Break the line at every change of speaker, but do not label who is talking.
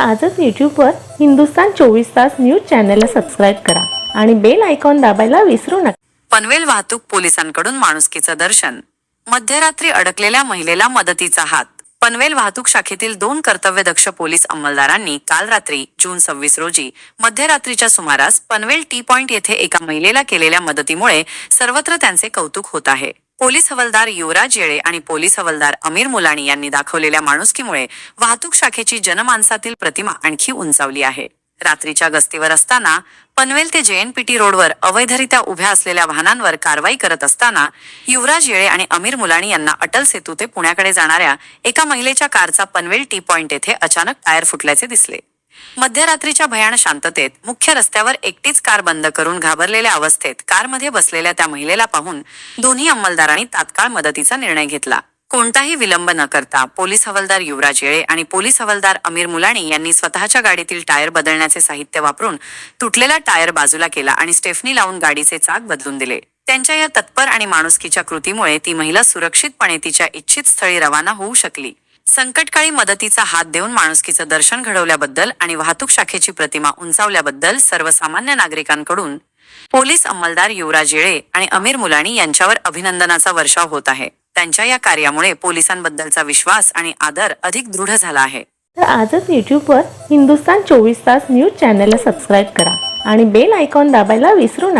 आजच यूट्यूबवर हिंदुस्तान चोवीस तास न्यूज चॅनलला सबस्क्राईब करा आणि बेल आयकॉन दाबायला विसरू नका.
पनवेल वाहतूक पोलिसांकडून माणुसकीचं दर्शन. मध्यरात्री अडकलेल्या महिलेला मदतीचा हात. पनवेल वाहतूक शाखेतील दोन कर्तव्यदक्ष पोलीस अंमलदारांनी काल रात्री जून सव्वीस रोजी मध्यरात्रीच्या सुमारास पनवेल टी पॉइंट येथे एका महिलेला केलेल्या मदतीमुळे सर्वत्र त्यांचे कौतुक होत आहे. पोलीस हवालदार युवराज येळे आणि पोलीस हवालदार अमीर मुलाणी यांनी दाखवलेल्या माणुसकीमुळे वाहतूक शाखेची जनमानसातील प्रतिमा आणखी उंचावली आहे. रात्रीच्या गस्तीवर असताना पनवेल ते जेएनपीटी रोडवर अवैधरित्या उभ्या असलेल्या वाहनांवर कारवाई करत असताना युवराज येळे आणि अमीर मुलाणी यांना अटल सेतू ते पुण्याकडे जाणाऱ्या एका महिलेच्या कारचा पनवेल टी पॉइंट येथे अचानक टायर फुटल्याचे दिसले. मध्यरात्रीच्या भयान शांततेत मुख्य रस्त्यावर एकटीच कार बंद करून घाबरलेल्या अवस्थेत कारमध्ये बसलेल्या त्या महिलेला पाहून दोन्ही अंमलदारांनी तात्काळ मदतीचा निर्णय घेतला. कोणताही विलंब न करता पोलीस हवालदार युवराज येळे आणि पोलीस हवालदार अमीर मुलाणी यांनी स्वतःच्या गाडीतील टायर बदलण्याचे साहित्य वापरून तुटलेला टायर बाजूला केला आणि स्टेफनी लावून गाडीचे चाक बदलून दिले. त्यांच्या या तत्पर आणि माणुसकीच्या कृतीमुळे ती महिला सुरक्षितपणे तिच्या इच्छित स्थळी रवाना होऊ शकली. संकटकाळी मदतीचा हात देऊन माणुसकीचं दर्शन घडवल्याबद्दल आणि वाहतूक शाखेची प्रतिमा उंचावल्याबद्दल सर्वसामान्य नागरिकांकडून पोलीस अंमलदार युवराज येळे आणि अमीर मुलाणी यांच्यावर अभिनंदनाचा वर्षाव होत आहे. त्यांच्या या कार्यामुळे पोलिसांबद्दलचा विश्वास आणि आदर अधिक दृढ झाला आहे.
तर आजच यूट्यूबवर हिंदुस्तान चोवीस तास न्यूज चॅनलला सबस्क्राईब करा आणि बेल आयकॉन दाबायला विसरू नका.